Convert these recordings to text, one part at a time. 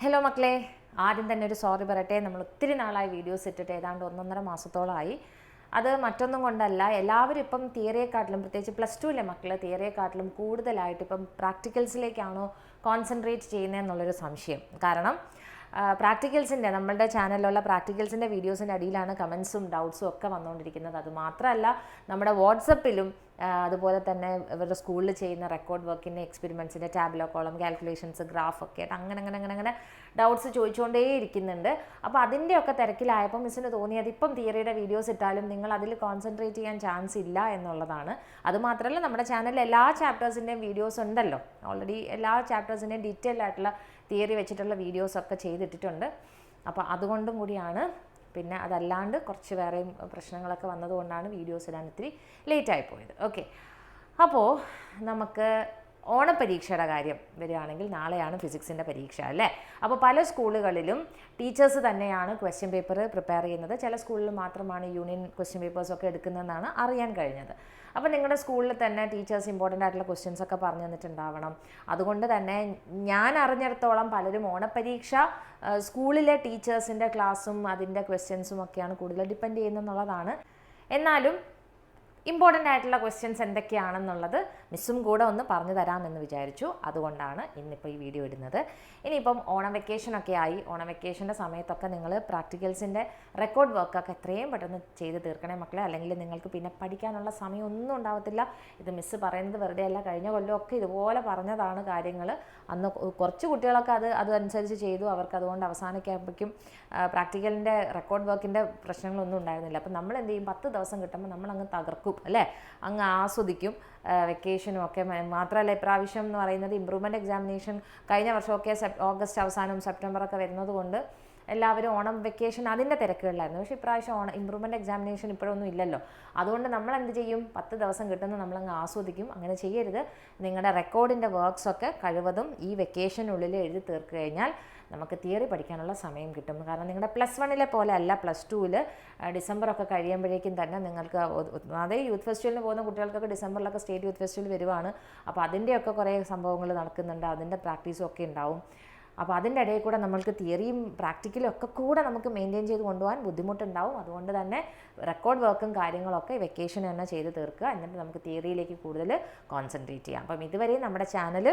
Hello മക്കളെ. ആദ്യം തന്നെ ഒരു സോറി പറയട്ടെ. നമ്മൾ ഒത്തിരി നാളായി വീഡിയോസ് ഇട്ടിട്ട് ഏതാണ്ട് ഒന്നൊന്നര മാസത്തോളമായി അത് മറ്റൊന്നും കൊണ്ടല്ല. എല്ലാവരും ഇപ്പം തിയറിയെക്കാട്ടിലും പ്രത്യേകിച്ച് പ്ലസ് ടുവിലെ മക്കൾ തിയറിയെക്കാട്ടിലും കൂടുതലായിട്ട് ഇപ്പം പ്രാക്ടിക്കൽസിലേക്കാണോ കോൺസെൻട്രേറ്റ് ചെയ്യുന്നതെന്നുള്ളൊരു സംശയം. കാരണം പ്രാക്ടിക്കൽസിന്റെ നമ്മളുടെ ചാനലിലുള്ള പ്രാക്ടിക്കൽസിന്റെ വീഡിയോസിന്റെ അടിയിലാണ് കമൻസും ഡൗട്ട്സും ഒക്കെ വന്നുകൊണ്ടിരിക്കുന്നത്. അതുമാത്രമല്ല നമ്മുടെ വാട്സപ്പിലും അതുപോലെ തന്നെ ഇവരുടെ സ്കൂളിൽ ചെയ്യുന്ന റെക്കോർഡ് വർക്കിന്റെ എക്സ്പെരിമെൻസിന്റെ ടാബ്ലോ കോളം കാൽക്കുലേഷൻസ് ഗ്രാഫ് ഒക്കെ ആയിട്ട് അങ്ങനെ അങ്ങനെ അങ്ങനെ അങ്ങനെ ഡൗട്ട്സ് ചോദിച്ചുകൊണ്ടേ ഇരിക്കുന്നുണ്ട് അപ്പോൾ അതിന്റെയൊക്കെ തിരക്കിലായപ്പോൾ മിസ്സിന് തോന്നിയത് ഇപ്പം തിയറിയുടെ വീഡിയോസ് ഇട്ടാലും നിങ്ങൾ അതിൽ കോൺസെൻട്രേറ്റ് ചെയ്യാൻ ചാൻസ് ഇല്ല എന്നുള്ളതാണ്. അതുമാത്രമല്ല നമ്മുടെ ചാനലിൽ എല്ലാ ചാപ്റ്റേഴ്സിന്റെയും വീഡിയോസ് ഉണ്ടല്ലോ. ഓൾറെഡി എല്ലാ ചാപ്റ്റേഴ്സിന്റെയും ഡീറ്റെയിൽ ആയിട്ടുള്ള തിയറി വെച്ചിട്ടുള്ള വീഡിയോസൊക്കെ ചെയ്തിട്ടിട്ടുണ്ട്. അപ്പോൾ അതുകൊണ്ടും കൂടിയാണ് പിന്നെ അതല്ലാണ്ട് കുറച്ച് വേറെയും പ്രശ്നങ്ങളൊക്കെ വന്നതുകൊണ്ടാണ് വീഡിയോസ് ഇടാൻ ഇത്തിരി ലേറ്റായി പോയത്. ഓക്കെ അപ്പോൾ നമുക്ക് ഓണപരീക്ഷയുടെ കാര്യം വരികയാണെങ്കിൽ നാളെയാണ് ഫിസിക്സിന്റെ പരീക്ഷ അല്ലേ? അപ്പോൾ പല സ്കൂളുകളിലും ടീച്ചേഴ്സ് തന്നെയാണ് ക്വസ്റ്റ്യൻ പേപ്പർ പ്രിപ്പയർ ചെയ്യുന്നത്. ചില സ്കൂളിൽ മാത്രമാണ് യൂണിയൻ ക്വസ്റ്റ്യൻ പേപ്പേഴ്സൊക്കെ എടുക്കുന്നതെന്നാണ് അറിയാൻ കഴിഞ്ഞത്. അപ്പോൾ നിങ്ങളുടെ സ്കൂളിൽ തന്നെ ടീച്ചേഴ്സ് ഇമ്പോർട്ടന്റ് ആയിട്ടുള്ള ക്വസ്റ്റ്യൻസ് ഒക്കെ പറഞ്ഞു തന്നിട്ടുണ്ടാവണം. അതുകൊണ്ട് തന്നെ ഞാൻ അറിഞ്ഞിടത്തോളം പലരും ഓണപരീക്ഷ സ്കൂളിലെ ടീച്ചേഴ്സിന്റെ ക്ലാസ്സും അതിന്റെ ക്വസ്റ്റ്യൻസും ഒക്കെയാണ് കൂടുതൽ ഡിപ്പെൻഡ് ചെയ്യുന്നതെന്നുള്ളതാണ് എന്നാലും ഇമ്പോർട്ടന്റ് ആയിട്ടുള്ള ക്വസ്റ്റ്യൻസ് എന്തൊക്കെയാണെന്നുള്ളത് മിസ്സും കൂടെ ഒന്ന് പറഞ്ഞു തരാമെന്ന് വിചാരിച്ചു. അതുകൊണ്ടാണ് ഇന്നിപ്പോൾ ഈ വീഡിയോ ഇടുന്നത്. ഇനിയിപ്പം ഓണം വെക്കേഷനൊക്കെ ആയി. ഓണം വെക്കേഷന്റെ സമയത്തൊക്കെ നിങ്ങൾ പ്രാക്ടിക്കൽസിന്റെ റെക്കോർഡ് വർക്കൊക്കെ എത്രയും പെട്ടെന്ന് ചെയ്ത് തീർക്കണേ മക്കളെ. അല്ലെങ്കിൽ നിങ്ങൾക്ക് പിന്നെ പഠിക്കാനുള്ള സമയമൊന്നും ഉണ്ടാവത്തില്ല. ഇത് മിസ്സ് പറയുന്നത് വെറുതെ അല്ല. കഴിഞ്ഞ കൊല്ലമൊക്കെ ഇതുപോലെ പറഞ്ഞതാണ് കാര്യങ്ങൾ അന്ന് കുറച്ച് കുട്ടികളൊക്കെ അത് അതനുസരിച്ച് ചെയ്തു. അവർക്ക് അതുകൊണ്ട് അവസാനിക്കുമ്പോഴേക്കും പ്രാക്ടിക്കലിന്റെ റെക്കോർഡ് വർക്കിന്റെ പ്രശ്നങ്ങളൊന്നും ഉണ്ടായിരുന്നില്ല. അപ്പം നമ്മൾ എന്ത് ചെയ്യും? പത്ത് ദിവസം കിട്ടുമ്പോൾ നമ്മൾ അങ്ങ് തകർക്കും. അല്ലേ? അങ്ങ് ആസ്വദിക്കും. വെക്കേഷനും ഒക്കെ മാത്രമല്ല ഇപ്രാവശ്യം എന്ന് പറയുന്നത് ഇമ്പ്രൂവ്മെന്റ് എക്സാമിനേഷൻ കഴിഞ്ഞ വർഷമൊക്കെ സെപ് ഓഗസ്റ്റ് അവസാനം സെപ്റ്റംബറൊക്കെ വരുന്നത് കൊണ്ട് എല്ലാവരും ഓണം വെക്കേഷൻ അതിന്റെ തിരക്കുകളിലായിരുന്നു. പക്ഷേ ഇപ്രാവശ്യം ഓണം ഇമ്പ്രൂവ്മെന്റ് എക്സാമിനേഷൻ ഇപ്പോഴൊന്നും ഇല്ലല്ലോ. അതുകൊണ്ട് നമ്മൾ എന്ത് ചെയ്യും? പത്ത് ദിവസം കിട്ടുന്ന നമ്മളങ്ങ് ആസ്വദിക്കും. അങ്ങനെ ചെയ്യരുത്. നിങ്ങളുടെ റെക്കോർഡിന്റെ വർക്ക്സൊക്കെ കഴിവതും ഈ വെക്കേഷനുള്ളിൽ എഴുതി തീർക്കുക കഴിഞ്ഞാൽ നമുക്ക് തിയറി പഠിക്കാനുള്ള സമയം കിട്ടും. കാരണം നിങ്ങളുടെ പ്ലസ് വണ്ണിലെ പോലെ അല്ല പ്ലസ് ടുവിൽ ഡിസംബറൊക്കെ കഴിയുമ്പോഴേക്കും തന്നെ നിങ്ങൾക്ക് അതേ യൂത്ത് ഫെസ്റ്റിവലിന് പോകുന്ന കുട്ടികൾക്കൊക്കെ ഡിസംബറിലൊക്കെ സ്റ്റേറ്റ് യൂത്ത് ഫെസ്റ്റിവൽ വരുവാണ്. അപ്പോൾ അതിന്റെയൊക്കെ കുറേ സംഭവങ്ങൾ നടക്കുന്നുണ്ട്. അതിന്റെ പ്രാക്ടീസും ഒക്കെ ഉണ്ടാവും. അപ്പോൾ അതിന്റെ ഇടയിൽ കൂടെ നമ്മൾക്ക് തിയറിയും പ്രാക്ടിക്കലും ഒക്കെ കൂടെ നമുക്ക് മെയിന്റെയിൻ ചെയ്ത് കൊണ്ടുപോകാൻ ബുദ്ധിമുട്ടുണ്ടാവും. അതുകൊണ്ട് തന്നെ റെക്കോർഡ് വർക്കും കാര്യങ്ങളൊക്കെ വെക്കേഷൻ തന്നെ ചെയ്ത് തീർക്കുക. എന്നിട്ട് നമുക്ക് തിയറിയിലേക്ക് കൂടുതൽ കോൺസെൻട്രേറ്റ് ചെയ്യാം. അപ്പം ഇതുവരെയും നമ്മുടെ ചാനൽ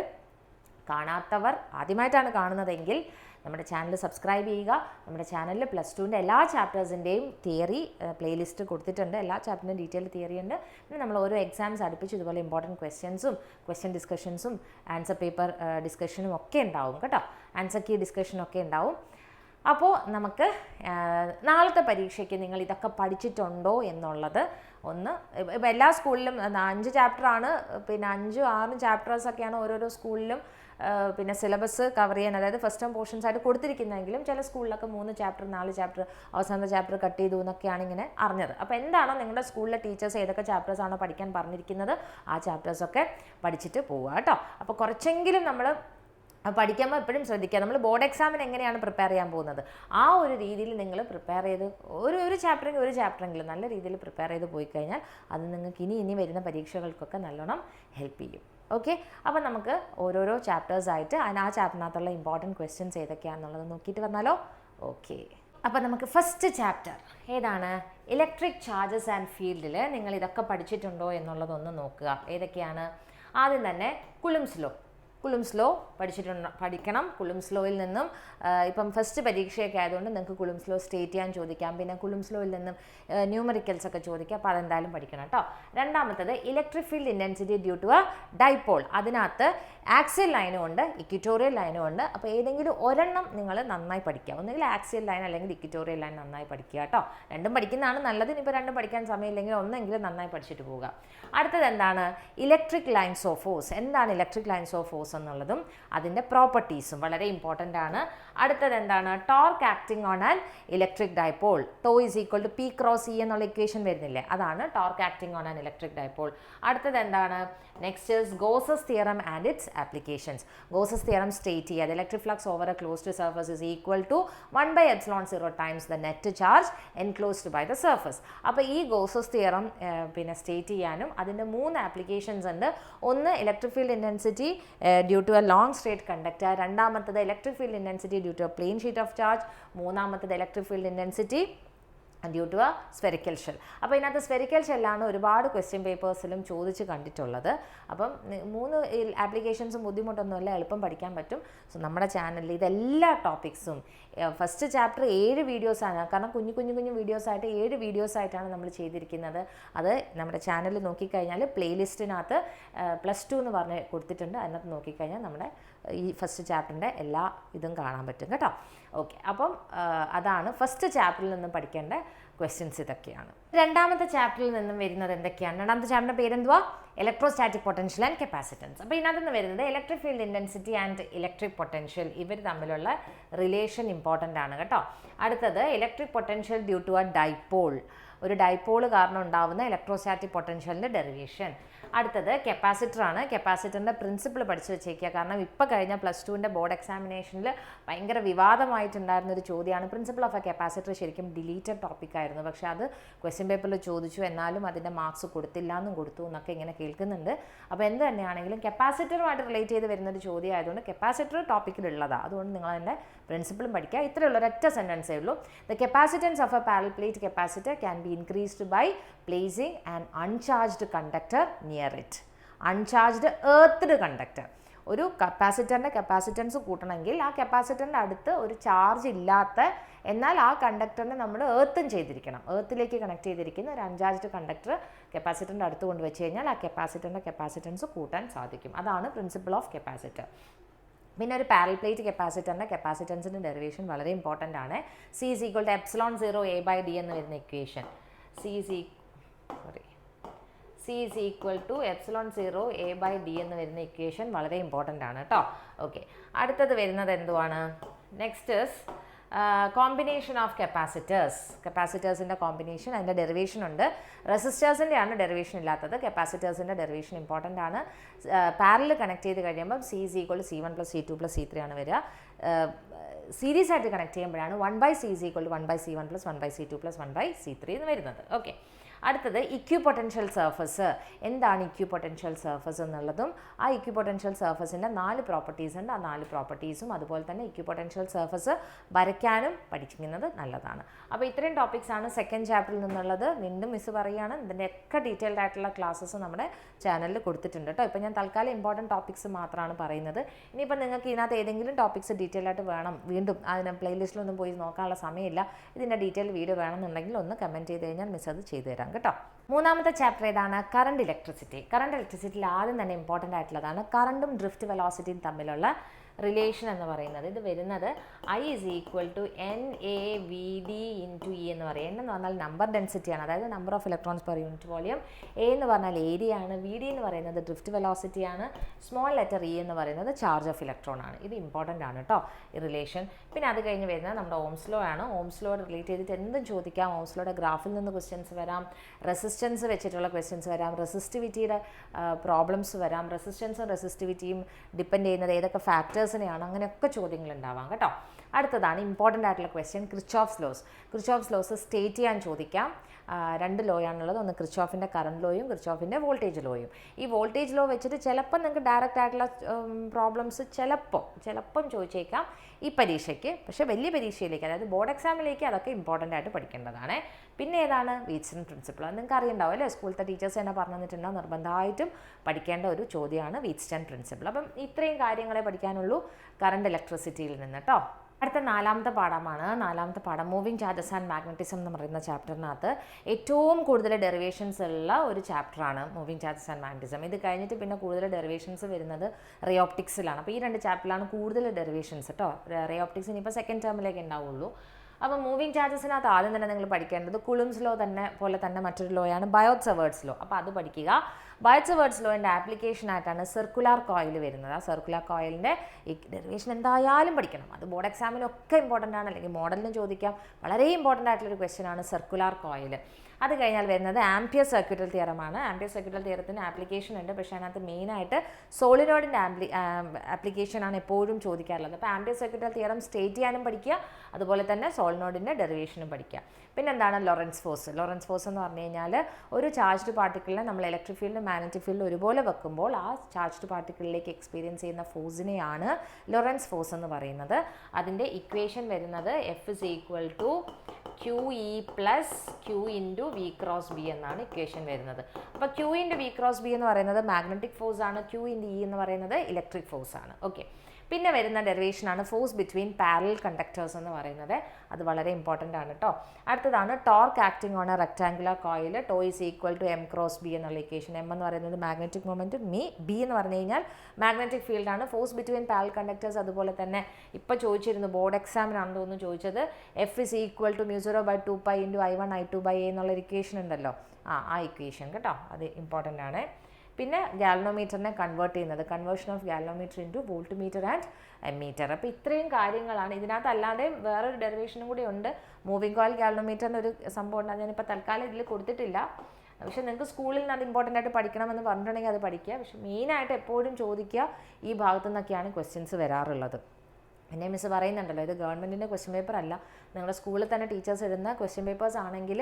കാണാത്തവർ ആദ്യമായിട്ടാണ് കാണുന്നതെങ്കിൽ നമ്മുടെ ചാനൽ സബ്സ്ക്രൈബ് ചെയ്യുക. നമ്മുടെ ചാനലിൽ പ്ലസ് ടുവിന്റെ എല്ലാ ചാപ്റ്റേഴ്സിന്റെയും തിയറി പ്ലേലിസ്റ്റ് കൊടുത്തിട്ടുണ്ട്. എല്ലാ ചാപ്റ്ററിന്റെയും ഡീറ്റെയിൽ തിയറി ഉണ്ട്. പിന്നെ നമ്മൾ ഓരോ എക്സാംസ് അടുപ്പിച്ച് ഇതുപോലെ ഇമ്പോർട്ടന്റ് ക്വസ്റ്റ്യൻസും ക്വസ്റ്റ്യൻ ഡിസ്കഷൻസും ആൻസർ പേപ്പർ ഡിസ്കഷനും ഒക്കെ ഉണ്ടാവും കേട്ടോ. ആൻസർ കീ ഡിസ്കഷനൊക്കെ ഉണ്ടാവും. അപ്പോൾ നമുക്ക് നാളത്തെ പരീക്ഷയ്ക്ക് നിങ്ങൾ ഇതൊക്കെ പഠിച്ചിട്ടുണ്ടോ എന്നുള്ളത് ഒന്ന് ഇപ്പം എല്ലാ സ്കൂളിലും അഞ്ച് ചാപ്റ്ററാണ് പിന്നെ അഞ്ചും ആറും ചാപ്റ്റേഴ്സൊക്കെയാണ് ഓരോരോ സ്കൂളിലും പിന്നെ സിലബസ് കവർ ചെയ്യാൻ അതായത് ഫസ്റ്റ് ടൈം പോർഷൻസ് ആയിട്ട് കൊടുത്തിരിക്കുന്നെങ്കിലും ചില സ്കൂളിലൊക്കെ മൂന്ന് ചാപ്റ്റർ നാല് ചാപ്റ്റർ അവസാനത്തെ ചാപ്റ്റർ കട്ട് ചെയ്തു എന്നൊക്കെയാണ് ഇങ്ങനെ അറിഞ്ഞത്. അപ്പോൾ എന്താണോ നിങ്ങളുടെ സ്കൂളിലെ ടീച്ചേഴ്സ് ഏതൊക്കെ ചാപ്റ്റേഴ്സ് ആണോ പഠിക്കാൻ പറഞ്ഞിരിക്കുന്നത് ആ ചാപ്റ്റേഴ്സൊക്കെ പഠിച്ചിട്ട് പോവുക കേട്ടോ. അപ്പോൾ കുറച്ചെങ്കിലും നമ്മൾ പഠിക്കുമ്പോൾ എപ്പോഴും ശ്രദ്ധിക്കുക. നമ്മൾ ബോർഡ് എക്സാമിന് എങ്ങനെയാണ് പ്രിപ്പയർ ചെയ്യാൻ പോകുന്നത്? ആ ഒരു രീതിയിൽ നിങ്ങൾ പ്രിപ്പയർ ചെയ്ത് ഒരു ഒരു ചാപ്റ്ററെങ്കിൽ ഒരു ചാപ്റ്ററെങ്കിലും നല്ല രീതിയിൽ പ്രിപ്പയർ ചെയ്ത് പോയി കഴിഞ്ഞാൽ അത് നിങ്ങൾക്ക് ഇനി ഇനി വരുന്ന പരീക്ഷകൾക്കൊക്കെ നല്ലോണം ഹെൽപ്പ് ചെയ്യും. ഓക്കെ അപ്പോൾ നമുക്ക് ഓരോരോ ചാപ്റ്റേഴ്സായിട്ട് അതിന് ആ ചാപ്റ്ററിനകത്തുള്ള ഇമ്പോർട്ടന്റ് ക്വസ്റ്റ്യൻസ് ഏതൊക്കെയാണെന്നുള്ളത് നോക്കിയിട്ട് വന്നാലോ? ഓക്കെ അപ്പോൾ നമുക്ക് ഫസ്റ്റ് ചാപ്റ്റർ ഏതാണ്? ഇലക്ട്രിക് ചാർജസ് ആൻഡ് ഫീൽഡിൽ നിങ്ങൾ ഇതൊക്കെ പഠിച്ചിട്ടുണ്ടോ എന്നുള്ളതൊന്ന് നോക്കുക. ഏതൊക്കെയാണ്? ആദ്യം തന്നെ കുളുംസ് ലോ കുളുംസ് ലോ പഠിച്ചിട്ടുണ്ട് പഠിക്കണം കുളുംസ് ലോയിൽ നിന്നും ഇപ്പം ഫസ്റ്റ് പരീക്ഷയൊക്കെ ആയതുകൊണ്ട് നിങ്ങൾക്ക് കുളുംസ് ലോ സ്റ്റേറ്റ് ചെയ്യാൻ ചോദിക്കാം. പിന്നെ കുളുംസ് ലോയിൽ നിന്നും ന്യൂമറിക്കൽസ് ഒക്കെ ചോദിക്കാം. അപ്പോൾ അതെന്തായാലും പഠിക്കണം കേട്ടോ രണ്ടാമത്തത് electric field intensity due to a dipole അതിനകത്ത് ആക്സിയൽ ലൈനും ഉണ്ട് ഇക്വിറ്റോറിയൽ ലൈനും ഉണ്ട്. അപ്പോൾ ഏതെങ്കിലും ഒരെണ്ണം നിങ്ങൾ നന്നായി പഠിക്കുക ഒന്നുകിൽ ആക്സിയൽ ലൈൻ അല്ലെങ്കിൽ ഇക്വിറ്റോറിയൽ ലൈൻ നന്നായി പഠിക്കുക കേട്ടോ രണ്ടും പഠിക്കുന്നതാണ് നല്ലത്. ഇനിയിപ്പോൾ രണ്ടും പഠിക്കാൻ സമയമില്ലെങ്കിൽ ഒന്നെങ്കിലും നന്നായി പഠിച്ചിട്ട് പോവുക അടുത്തത് എന്താണ്? ഇലക്ട്രിക് ലൈൻസ് ഓഫ് ഫോഴ്സ് എന്താണ് ഇലക്ട്രിക് ലൈൻസ് ഓഫ് ഫോഴ്സ് എന്നുള്ളതും അതിന്റെ പ്രോപ്പർട്ടീസും വളരെ ഇമ്പോർട്ടന്റ് ആണ്. അടുത്തത് എന്താണ്? Torque acting on an electric dipole tau is equal to P cross E എന്നുള്ള ഇക്വേഷൻ വരുന്നില്ലേ? അതാണ് torque acting on an electric dipole അടുത്തത് എന്താണ്? Next is Gauss's theorem and its applications Gauss's theorem state ചെയ്യുക electric flux over a closed surface is equal to one by epsilon zero times the net charge enclosed by the surface അപ്പോൾ ഈ Gauss's theorem പിന്നെ state ചെയ്യാനും അതിന്റെ മൂന്ന് applications ഉണ്ട്. ഒന്ന് electric field intensity due to a long straight conductor രണ്ടാമത്തത് electric field intensity due to a plane sheet of charge മൂന്നാമത്തത് electric field intensity due to a spherical shell അപ്പോൾ ഇതിനകത്ത് സ്ഫെറിക്കൽ ഷെല്ലാണ് ഒരുപാട് ക്വസ്റ്റ്യൻ പേപ്പേഴ്സിലും ചോദിച്ച് കണ്ടിട്ടുള്ളത്. അപ്പം മൂന്ന് ആപ്ലിക്കേഷൻസും ബുദ്ധിമുട്ടൊന്നുമല്ല എളുപ്പം പഠിക്കാൻ പറ്റും. സോ നമ്മുടെ ചാനലിൽ ഇതെല്ലാ ടോപ്പിക്സും ഫസ്റ്റ് ചാപ്റ്റർ ഏഴ് വീഡിയോസാണ് കാരണം കുഞ്ഞു കുഞ്ഞു കുഞ്ഞു വീഡിയോസായിട്ട് ഏഴ് വീഡിയോസായിട്ടാണ് നമ്മൾ ചെയ്തിരിക്കുന്നത്. അത് നമ്മുടെ ചാനലിൽ നോക്കിക്കഴിഞ്ഞാൽ പ്ലേലിസ്റ്റിനകത്ത് പ്ലസ് ടു എന്ന് പറഞ്ഞ് കൊടുത്തിട്ടുണ്ട്. അതിനകത്ത് നോക്കിക്കഴിഞ്ഞാൽ നമ്മുടെ ഈ ഫസ്റ്റ് ചാപ്റ്ററിന്റെ എല്ലാ ഇതും കാണാൻ പറ്റും. കേട്ടോ? ഓക്കെ അപ്പം അതാണ് ഫസ്റ്റ് ചാപ്റ്ററിൽ നിന്നും പഠിക്കേണ്ട ക്വസ്റ്റ്യൻസ് ഇതൊക്കെയാണ്. രണ്ടാമത്തെ ചാപ്റ്ററിൽ നിന്നും വരുന്നത് എന്തൊക്കെയാണ്? രണ്ടാമത്തെ ചാപ്റ്ററിന്റെ പേരെന്തുവാ? ഇലക്ട്രോസ്റ്റാറ്റിക് പൊട്ടൻഷ്യൽ ആൻഡ് കപ്പാസിറ്റൻസ് അപ്പോൾ ഇതിനകത്ത് നിന്ന് വരുന്നത് electric field intensity and electric potential ഇവർ തമ്മിലുള്ള റിലേഷൻ ഇമ്പോർട്ടന്റ് ആണ് കേട്ടോ. അടുത്തത് electric potential due to a dipole ഒരു ഡൈപോൾ കാരണം ഉണ്ടാവുന്ന ഇലക്ട്രോസ്റ്റാറ്റിക് പൊട്ടൻഷ്യലിന്റെ ഡെറിവേഷൻ അടുത്തത് കപ്പാസിറ്റർ ആണ്. കപ്പാസിറ്ററിന്റെ പ്രിൻസിപ്പിൾ പഠിച്ചു വെച്ചേക്കുക കാരണം ഇപ്പോൾ കഴിഞ്ഞ പ്ലസ് ടുവിന്റെ ബോർഡ് എക്സാമിനേഷനിൽ ഭയങ്കര വിവാദമായിട്ടുണ്ടായിരുന്ന ഒരു ചോദ്യമാണ്. പ്രിൻസിപ്പിൾ ഓഫ് എ കപ്പാസിറ്റർ ശരിക്കും ഡിലീറ്റഡ് ടോപ്പിക് ആയിരുന്നു. പക്ഷേ അത് ക്വസ്റ്റ്യൻ പേപ്പറിൽ ചോദിച്ചു. എന്നാലും അതിന്റെ മാർക്സ് കൊടുത്തില്ല എന്നും കൊടുത്തു എന്നൊക്കെ ഇങ്ങനെ കേൾക്കുന്നുണ്ട്. അപ്പോൾ എന്ത് തന്നെയാണെങ്കിലും കപ്പാസിറ്ററുമായിട്ട് റിലേറ്റ് ചെയ്ത് വരുന്ന ഒരു ചോദ്യം ആയതുകൊണ്ട് കപ്പാസിറ്റർ ടോപ്പിക്കിലുള്ളതാണ് അതുകൊണ്ട് നിങ്ങൾ അതിന്റെ പ്രിൻസിപ്പിളും പഠിക്കുക ഇത്രയുള്ള ഒരൊറ്റ സെന്റൻസേ ഉള്ളൂ. The capacitance of a parallel plate capacitor can be increased by placing an uncharged conductor near it. Uncharged earthed conductor. ഒരു കപ്പാസിറ്ററിന്റെ കപ്പാസിറ്റൻസ് കൂട്ടണമെങ്കിൽ ആ കപ്പാസിറ്ററിന്റെ അടുത്ത് ഒരു ചാർജ് ഇല്ലാത്ത എന്നാൽ ആ കണ്ടക്ടറിനെ നമ്മൾ ഏർത്തും ചെയ്തിരിക്കണം. ഏർത്തിലേക്ക് കണക്ട് ചെയ്തിരിക്കുന്ന ഒരു അൺചാർജ്ഡ് കണ്ടക്ടർ കപ്പാസിറ്ററിന്റെ അടുത്ത് കൊണ്ട് വെച്ച് കഴിഞ്ഞാൽ ആ കപ്പാസിറ്ററിന്റെ കപ്പാസിറ്റൻസ് കൂട്ടാൻ സാധിക്കും. അതാണ് പ്രിൻസിപ്പിൾ ഓഫ് കപ്പാസിറ്റർ പിന്നെ ഒരു പാരൽ പ്ലേറ്റ് കപ്പാസിറ്ററിന്റെ കപ്പാസിറ്റൻസിന്റെ ഡെറിവേഷൻ വളരെ ഇമ്പോർട്ടന്റ് ആണ്. C is equal to epsilon zero A by D എന്ന് വരുന്ന equation C is sorry C is equal to epsilon zero A by D എന്ന് വരുന്ന ഇക്വേഷൻ വളരെ ഇമ്പോർട്ടന്റ് ആണ് കേട്ടോ ഓക്കെ അടുത്തത് വരുന്നത് എന്തുവാണ്? Next is combination of capacitors കപ്പാസിറ്റേഴ്സിന്റെ combination അതിന്റെ ഡെറിവേഷൻ ഉണ്ട്. റെസിസ്റ്റേഴ്സിന്റെ ആണ് ഡെറിവേഷൻ ഇല്ലാത്തത്. കപ്പാസിറ്റേഴ്സിന്റെ ഡെറിവേഷൻ ഇമ്പോർട്ടന്റ് ആണ്. പാരലിൽ കണക്ട് ചെയ്ത് കഴിയുമ്പോൾ C is equal C one plus C two plus C three ആണ് വരിക. സീരീസ് ആയിട്ട് കണക്ട് ചെയ്യുമ്പോഴാണ് one by C is equal one by C one plus one by C two plus one by C three എന്ന് വരുന്നത്. Okay അടുത്തത് equipotential surface എന്താണ് equipotential surface എന്നുള്ളതും ആ ഇക്യു പൊട്ടൻഷ്യൽ സർഫസിന്റെ നാല് പ്രോപ്പർട്ടീസ് ഉണ്ട്. ആ നാല് പ്രോപ്പർട്ടീസും അതുപോലെ തന്നെ ഇക്യു പൊട്ടൻഷ്യൽ സർഫസ് വരയ്ക്കാനും പഠിക്കുന്നത് നല്ലതാണ്. അപ്പോൾ ഇത്രയും ടോപ്പിക്സ് ആണ് സെക്കൻഡ് ചാപ്റ്ററിൽ നിന്നുള്ളത്. വീണ്ടും മിസ് പറയുകയാണ്. ഇതിന്റെ ഒക്കെ ഡീറ്റെയിൽഡ് ആയിട്ടുള്ള ക്ലാസ്സസ് നമ്മുടെ ചാനലിൽ കൊടുത്തിട്ടുണ്ട് കേട്ടോ. ഇപ്പോൾ ഞാൻ തൽക്കാലം ഇമ്പോർട്ടന്റ് ടോപ്പിക്സ് മാത്രമാണ് പറയുന്നത്. ഇനിയിപ്പോൾ നിങ്ങൾക്ക് ഇതിനകത്ത് ഏതെങ്കിലും ടോപ്പിക്സ് ഡീറ്റെയിൽ ആയിട്ട് വേണം വീണ്ടും അതിന് പ്ലേലിസ്റ്റിലൊന്നും പോയി നോക്കാനുള്ള സമയമില്ല. ഇതിന്റെ ഡീറ്റെയിൽ വീഡിയോ വേണമെന്നുണ്ടെങ്കിൽ ഒന്ന് കമന്റ് ചെയ്ത് കഴിഞ്ഞാൽ മിസ് അത് ചെയ്തു തരാം കേട്ടോ. മൂന്നാമത്തെ ചാപ്റ്റർ ഏതാണ്? കറണ്ട് ഇലക്ട്രിസിറ്റി കറണ്ട് ഇലക്ട്രിസിറ്റിയിൽ ആദ്യം തന്നെ ഇമ്പോർട്ടന്റ് ആയിട്ടുള്ളതാണ് കറണ്ടും ഡ്രിഫ്റ്റ് വെലോസിറ്റിയും തമ്മിലുള്ള റിലേഷൻ എന്ന് പറയുന്നത്. ഇത് വരുന്നത് I is equal to N A V D into E എന്ന് പറയും. എൻ എന്ന് പറഞ്ഞാൽ നമ്പർ ഡെൻസിറ്റിയാണ് അതായത് number of electrons per unit volume A എന്ന് പറഞ്ഞാൽ ഏരിയ ആണ്. വി ഡി എന്ന് പറയുന്നത് ഡ്രിഫ്റ്റ് വെലോസിറ്റിയാണ് സ്മോൾ ലെറ്റർ ഇ എന്ന് പറയുന്നത് ചാർജ് ഓഫ് ഇലക്ട്രോൺ ആണ്. ഇത് ഇമ്പോർട്ടന്റ് ആണ് കേട്ടോ ഈ റിലേഷൻ പിന്നെ അത് കഴിഞ്ഞ് വരുന്നത് നമ്മുടെ ഓംസ്ലോ ആണ്. ഓംസ്ലോ റിലേറ്റ് ചെയ്തിട്ട് എന്തും ചോദിക്കാം. ഓംസ്ലോയുടെ ഗ്രാഫിൽ നിന്ന് ക്വസ്റ്റ്യൻസ് വരാം. റെസിസ്റ്റൻസ് വെച്ചിട്ടുള്ള ക്വസ്റ്റ്യൻസ് വരാം. റെസിസ്റ്റിവിറ്റിയുടെ പ്രോബ്ലംസ് വരാം. റെസിസ്റ്റൻസും റെസിസ്റ്റിവിറ്റിയും ഡിപ്പെൻഡ് ചെയ്യുന്നത് ഏതൊക്കെ ഫാക്ടേഴ്സിനെയാണ് അങ്ങനെയൊക്കെ ചോദ്യങ്ങൾ ഉണ്ടാവാം കേട്ടോ. അടുത്തതാണ് ഇമ്പോർട്ടന്റ് ആയിട്ടുള്ള question Kirchhoff's laws Kirchhoff's laws state ചെയ്യാൻ ചോദിക്കാം. രണ്ട് ലോ ആണുള്ളത്. ഒന്ന് ക്രിച്ചോഫിന്റെ കറണ്ട് ലോയും ക്രിച്ചോഫിന്റെ വോൾട്ടേജ് ലോയും ഈ വോൾട്ടേജ് ലോ വെച്ചിട്ട് ചിലപ്പം നിങ്ങൾക്ക് ഡയറക്റ്റ് ആയിട്ടുള്ള പ്രോബ്ലംസ് ചിലപ്പോൾ ചിലപ്പം ചോദിച്ചേക്കാം ഈ പരീക്ഷയ്ക്ക്. പക്ഷേ വലിയ പരീക്ഷയിലേക്ക് അതായത് ബോർഡ് എക്സാമിലേക്ക് അതൊക്കെ ഇമ്പോർട്ടന്റ് ആയിട്ട് പഠിക്കേണ്ടതാണ്. പിന്നെ ഏതാണ്? വീറ്റ്സൺ പ്രിൻസിപ്പിൾ അത് നിങ്ങൾക്ക് അറിയണ്ടാവും അല്ലേ? സ്കൂളിലത്തെ ടീച്ചേഴ്സ് തന്നെ പറഞ്ഞു തന്നിട്ടുണ്ടാവും നിർബന്ധമായിട്ടും പഠിക്കേണ്ട ഒരു ചോദ്യമാണ് വീറ്റ്സ്റ്റൺ പ്രിൻസിപ്പിൾ അപ്പം ഇത്രയും കാര്യങ്ങളെ പഠിക്കാനുള്ളൂ. കറണ്ട് ഇലക്ട്രിസിറ്റിയിൽ നിന്ന് കേട്ടോ അടുത്ത നാലാമത്തെ പാഠമാണ്. നാലാമത്തെ പാഠം മൂവിങ് ചാർജസ് ആൻഡ് മാഗ്നറ്റിസം എന്ന് പറയുന്ന ചാപ്റ്ററിനകത്ത് ഏറ്റവും കൂടുതൽ ഡെറിവേഷൻസ് ഉള്ള ഒരു ചാപ്റ്ററാണ് മൂവിങ് ചാർജസ് ആൻഡ് മാഗ്നറ്റിസം ഇത് കഴിഞ്ഞിട്ട് പിന്നെ കൂടുതൽ ഡെറിവേഷൻസ് വരുന്നത് റിയോപ്റ്റിക്സിലാണ് അപ്പോൾ ഈ രണ്ട് ചാപ്റ്ററിലാണ് കൂടുതൽ ഡെറിവേഷൻസ് കേട്ടോ റിയോപ്റ്റിക്സ് ഇനിയിപ്പോൾ സെക്കൻഡ് ടേമിലേക്ക് ഉണ്ടാവുള്ളൂ. അപ്പോൾ മൂവിങ് ചാർജസിനകത്ത് ആദ്യം തന്നെ നിങ്ങൾ പഠിക്കേണ്ടത് കുളുംസ് ലോ തന്നെ പോലെ തന്നെ മറ്റൊരു ലോയാണ് ബയോട്സ് അവേർഡ്സ് ലോ അപ്പോൾ അത് പഠിക്കുക. ബയോട്സ് വേർഡ്സ് ലോന്റെ ആപ്ലിക്കേഷൻ ആയിട്ടാണ് സർക്കുലർ കോയിൽ വരുന്നത്. ആ സർക്കുലർ കോയിലിന്റെ ഈ ഡെറിവേഷൻ എന്തായാലും പഠിക്കണം. അത് ബോർഡ് എക്സാമിനൊക്കെ ഇമ്പോർട്ടന്റ് ആണ്. അല്ലെങ്കിൽ മോഡലിനും ചോദിക്കാം. വളരെ ഇമ്പോർട്ടന്റ് ആയിട്ടുള്ളൊരു ക്വസ്റ്റ്യൻ ആണ് സർക്കുലർ കോയിൽ. അത് കഴിഞ്ഞാൽ വരുന്നത് ആംപിയർ സർക്യൂട്ടൽ തിയറമാണ് ആംപിയർ സർക്യൂട്ടൽ തിയറത്തിന് ആപ്ലിക്കേഷൻ ഉണ്ട്. പക്ഷേ അതിനകത്ത് മെയിനായിട്ട് സോളിനോഡിന്റെ ആംപ്ലി ആപ്ലിക്കേഷനാണ് എപ്പോഴും ചോദിക്കാറുള്ളത്. അപ്പോൾ ആംപിയർ സർക്യൂട്ടൽ തിയറം സ്റ്റേറ്റ് ചെയ്യാനും പഠിക്കുക. അതുപോലെ തന്നെ സോളിനോഡിന്റെ ഡെറിവേഷനും പഠിക്കുക. പിന്നെ എന്താണ് ലോറൻസ് ഫോഴ്സ് ലോറൻസ് ഫോഴ്സ് എന്ന് പറഞ്ഞു കഴിഞ്ഞാൽ ഒരു ചാർജ്ഡ് പാർട്ടിക്കിളിനെ നമ്മൾ ഇലക്ട്രിക് ഫീൽഡ് മാഗ്നറ്റിക് ഫീൽഡ് ഒരുപോലെ വെക്കുമ്പോൾ ആ ചാർജ്ഡ് പാർട്ടിക്കിളിലേക്ക് എക്സ്പീരിയൻസ് ചെയ്യുന്ന ഫോഴ്സിനെയാണ് ലോറൻസ് ഫോഴ്സ് എന്ന് പറയുന്നത്. അതിന്റെ ഇക്വേഷൻ വരുന്നത് F is equal to Q E plus Q into V cross B എന്നാണ് ഇക്വേഷൻ വരുന്നത്. അപ്പോൾ Q into V cross B എന്ന് പറയുന്നത് മാഗ്നറ്റിക് ഫോഴ്സ് ആണ് ക്യു ഇന്റു ഇ എന്ന് പറയുന്നത് ഇലക്ട്രിക് ഫോഴ്സ് ആണ്. ഓക്കെ പിന്നെ വരുന്ന ഡെറിവേഷനാണ് ഫോഴ്സ് ബിറ്റ്വീൻ പാരൽ കണ്ടക്ടേഴ്സ് എന്ന് പറയുന്നത്. അത് വളരെ ഇമ്പോർട്ടന്റ് ആണ് കേട്ടോ അടുത്തതാണ് torque acting on a rectangular coil tau is equal to M cross B എന്നുള്ള ഇക്വേഷൻ എം എന്ന് പറയുന്നത് മാഗ്നറ്റിക് മൊമെന്റ് മീ ബി എന്ന് പറഞ്ഞു കഴിഞ്ഞാൽ മാഗ്നറ്റിക് ഫീൽഡാണ് ഫോഴ്സ് ബിറ്റ്വീൻ പാരൽ കണ്ടക്ടേഴ്സ് അതുപോലെ തന്നെ ഇപ്പോൾ ചോദിച്ചിരുന്നു ബോർഡ് എക്സാമിനാണെന്ന് തോന്നുന്നു ചോദിച്ചത് F is equal to mu zero by two pi into I one I two by A എന്നുള്ള ഇക്വേഷൻ ഉണ്ടല്ലോ. ആ ആ ഇക്വേഷൻ കേട്ടോ. അത് ഇമ്പോർട്ടന്റ് ആണ്. പിന്നെ ഗാലനോമീറ്ററിനെ കൺവേർട്ട് ചെയ്യുന്നത് conversion of galvanometer into voltmeter and ammeter അപ്പോൾ ഇത്രയും കാര്യങ്ങളാണ്. ഇതിനകത്ത് അല്ലാതെ വേറൊരു ഡെറിവേഷനും കൂടി ഉണ്ട്. മൂവിങ് കോയിൽ ഗാലനോമീറ്റർ എന്നൊരു സംഭവം ഉണ്ട്. ഞാനിപ്പോൾ തൽക്കാലം ഇതിൽ കൊടുത്തിട്ടില്ല. പക്ഷെ നിങ്ങൾക്ക് സ്കൂളിൽ നിന്ന് അത് ഇമ്പോർട്ടന്റ് ആയിട്ട് പഠിക്കണമെന്ന് പറഞ്ഞിട്ടുണ്ടെങ്കിൽ അത് പഠിക്കുക. പക്ഷെ മെയിനായിട്ട് എപ്പോഴും ചോദിക്കുക ഈ ഭാഗത്തു നിന്നൊക്കെയാണ് ക്വസ്റ്റ്യൻസ് വരാറുള്ളത്. പിന്നെ മിസ് പറയുന്നുണ്ടല്ലോ ഇത് ഗവൺമെന്റിന്റെ ക്വസ്റ്റ്യൻ പേപ്പർ അല്ല. നിങ്ങളുടെ സ്കൂളിൽ തന്നെ ടീച്ചേഴ്സ് ഇടുന്ന ക്വസ്റ്റ്യൻ പേപ്പേഴ്സ് ആണെങ്കിൽ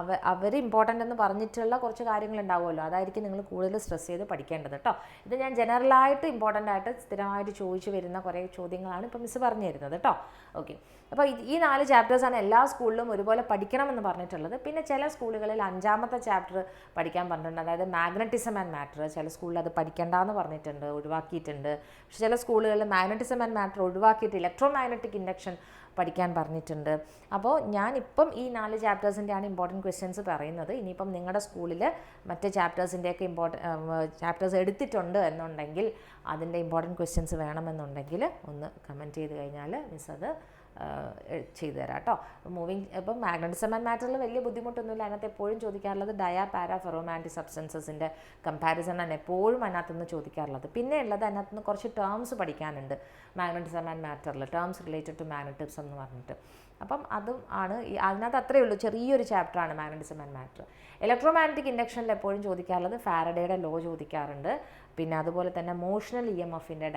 അവ അവർ ഇമ്പോർട്ടന്റ് എന്ന് പറഞ്ഞിട്ടുള്ള കുറച്ച് കാര്യങ്ങൾ ഉണ്ടാവുമല്ലോ. അതായിരിക്കും നിങ്ങൾ കൂടുതൽ സ്ട്രെസ് ചെയ്ത് പഠിക്കേണ്ടത് കേട്ടോ ഇത് ഞാൻ ജനറലായിട്ട് ഇമ്പോർട്ടന്റ് ആയിട്ട് സ്ഥിരമായിട്ട് ചോദിച്ചു വരുന്ന കുറേ ചോദ്യങ്ങളാണ് ഇപ്പോൾ മിസ് പറഞ്ഞു തരുന്നത് കേട്ടോ ഓക്കെ അപ്പോൾ ഈ നാല് ചാപ്റ്റേഴ്സാണ് എല്ലാ സ്കൂളിലും ഒരുപോലെ പഠിക്കണമെന്ന് പറഞ്ഞിട്ടുള്ളത്. പിന്നെ ചില സ്കൂളുകളിൽ അഞ്ചാമത്തെ ചാപ്റ്റർ പഠിക്കാൻ പറഞ്ഞിട്ടുണ്ട്. അതായത് മാഗ്നറ്റിസം ആൻഡ് മാറ്റർ ചില സ്കൂളിൽ അത് പഠിക്കേണ്ടെന്ന് പറഞ്ഞിട്ടുണ്ട് ഒഴിവാക്കിയിട്ടുണ്ട്. പക്ഷേ ചില സ്കൂളുകളിൽ മാഗ്നറ്റിസം ആൻഡ് മാറ്റർ ഒഴിവാക്കിയിട്ട് ഇലക്ട്രോ മാഗ്നറ്റിക് ഇൻഡക്ഷൻ പഠിക്കാൻ പറഞ്ഞിട്ടുണ്ട്. അപ്പോൾ ഞാനിപ്പം ഈ നാല് ചാപ്റ്റേഴ്സിന്റെയാണ് ഇമ്പോർട്ടന്റ് ക്വസ്റ്റ്യൻസ് പറയുന്നത്. ഇനിയിപ്പം നിങ്ങളുടെ സ്കൂളിൽ മറ്റ് ചാപ്റ്റേഴ്സിന്റെയൊക്കെ ഇമ്പോർട്ടൻ ചാപ്റ്റേഴ്സ് എടുത്തിട്ടുണ്ട് എന്നുണ്ടെങ്കിൽ അതിന്റെ ഇമ്പോർട്ടന്റ് ക്വസ്റ്റ്യൻസ് വേണമെന്നുണ്ടെങ്കിൽ ഒന്ന് കമന്റ് ചെയ്ത് കഴിഞ്ഞാൽ മിസ് അത് ചെയ്തു തരാം കേട്ടോ. മൂവിങ് ഇപ്പം മാഗ്നറ്റിസം ആൻഡ് മാറ്ററിൽ വലിയ ബുദ്ധിമുട്ടൊന്നുമില്ല. അതിനകത്ത് എപ്പോഴും ചോദിക്കാറുള്ളത് ഡയാ പാരാ ഫെറോമാന്റിക് സബ്സ്റ്റൻസസിന്റെ കമ്പാരിസൺ ആണ് എപ്പോഴും അതിനകത്ത് നിന്ന് ചോദിക്കാറുള്ളത്. പിന്നെ ഉള്ളത് അതിനകത്ത് നിന്ന് കുറച്ച് ടേംസ് പഠിക്കാനുണ്ട് മാഗ്നറ്റിസം ആൻഡ് മാറ്ററിൽ ടേംസ് റിലേറ്റഡ് ടു മാഗ്നറ്റിസം എന്ന് പറഞ്ഞിട്ട്. അപ്പം അതും ആണ് അതിനകത്ത് അത്രയേ ഉള്ളൂ. ചെറിയൊരു ചാപ്റ്ററാണ് മാഗ്നറ്റിസം ആൻഡ് മാറ്റർ ഇലക്ട്രോമാഗ്നറ്റിക് ഇൻഡക്ഷനിൽ എപ്പോഴും ചോദിക്കാറുള്ളത് ഫാരഡയുടെ ലോ ചോദിക്കാറുണ്ട്. പിന്നെ അതുപോലെ തന്നെ മോഷണൽ ഇ എം എഫിന്റെ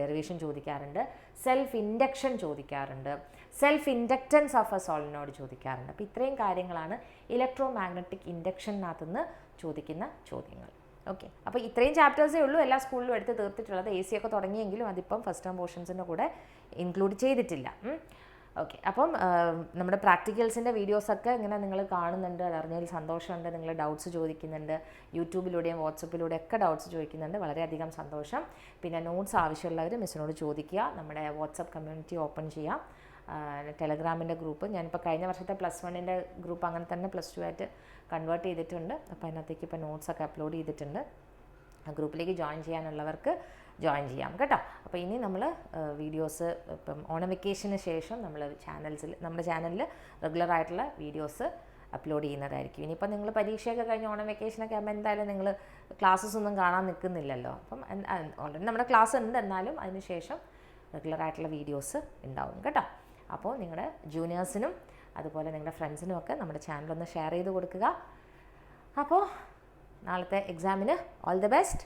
ഡെറിവേഷൻ ചോദിക്കാറുണ്ട്. സെൽഫ് ഇൻഡക്ഷൻ ചോദിക്കാറുണ്ട്. Self inductance of a solenoid ചോദിക്കാറുണ്ട്. അപ്പോൾ ഇത്രയും കാര്യങ്ങളാണ് ഇലക്ട്രോ മാഗ്നറ്റിക് ഇൻഡക്ഷനകത്ത് നിന്ന് ചോദിക്കുന്ന ചോദ്യങ്ങൾ. ഓക്കെ അപ്പോൾ ഇത്രയും ചാപ്റ്റേഴ്സേ ഉള്ളൂ. എല്ലാ സ്കൂളിലും എടുത്ത് തീർത്തിട്ടുള്ളത്. എ സി ഒക്കെ തുടങ്ങിയെങ്കിലും അതിപ്പം ഫസ്റ്റ് ടേം പോർഷൻസിന്റെ കൂടെ ഇൻക്ലൂഡ് ചെയ്തിട്ടില്ല. ഓക്കെ അപ്പം നമ്മുടെ പ്രാക്ടിക്കൽസിന്റെ വീഡിയോസൊക്കെ ഇങ്ങനെ നിങ്ങൾ കാണുന്നുണ്ട് അത് അറിഞ്ഞതിൽ സന്തോഷമുണ്ട് നിങ്ങൾ ഡൗട്ട്സ് ചോദിക്കുന്നുണ്ട് യൂട്യൂബിലൂടെയും വാട്സപ്പിലൂടെയും ഒക്കെ ഡൗട്ട്സ് ചോദിക്കുന്നുണ്ട് വളരെയധികം സന്തോഷം. പിന്നെ നോട്ട്സ് ആവശ്യമുള്ളവർ മിസ്സിനോട് ചോദിക്കുക നമ്മുടെ വാട്സപ്പ് കമ്മ്യൂണിറ്റി ഓപ്പൺ ചെയ്യാം. ടെലഗ്രാമിന്റെ ഗ്രൂപ്പ് ഞാനിപ്പോൾ കഴിഞ്ഞ വർഷത്തെ പ്ലസ് വണ്ണിന്റെ ഗ്രൂപ്പ് അങ്ങനെ തന്നെ പ്ലസ് ടു ആയിട്ട് കൺവേർട്ട് ചെയ്തിട്ടുണ്ട്. അപ്പോൾ അതിനകത്തേക്ക് ഇപ്പോൾ നോട്ട്സൊക്കെ അപ്ലോഡ് ചെയ്തിട്ടുണ്ട്. ആ ഗ്രൂപ്പിലേക്ക് ജോയിൻ ചെയ്യാനുള്ളവർക്ക് ജോയിൻ ചെയ്യാം. കേട്ടോ? അപ്പോൾ ഇനി നമ്മൾ വീഡിയോസ് ഇപ്പം ഓണം വെക്കേഷന് ശേഷം നമ്മൾ ചാനൽസിൽ നമ്മുടെ ചാനലിൽ റെഗുലർ ആയിട്ടുള്ള വീഡിയോസ് അപ്ലോഡ് ചെയ്യുന്നതായിരിക്കും. ഇനിയിപ്പോൾ നിങ്ങൾ പരീക്ഷയൊക്കെ കഴിഞ്ഞ് ഓണം വെക്കേഷനൊക്കെ ആകുമ്പോൾ എന്തായാലും നിങ്ങൾ ക്ലാസ്സസ് ഒന്നും കാണാൻ നിൽക്കുന്നില്ലല്ലോ. അപ്പം നമ്മുടെ ക്ലാസ് ഉണ്ട് എന്നാലും അതിനുശേഷം റെഗുലർ ആയിട്ടുള്ള വീഡിയോസ് ഉണ്ടാവും. കേട്ടോ? അപ്പോൾ നിങ്ങളുടെ ജൂനിയേഴ്സിനും അതുപോലെ നിങ്ങളുടെ ഫ്രണ്ട്സിനും ഒക്കെ നമ്മുടെ ചാനലൊന്ന് ഷെയർ ചെയ്ത് കൊടുക്കുക. അപ്പോൾ നാളത്തെ എക്സാമിന് ഓൾ ദി ബെസ്റ്റ്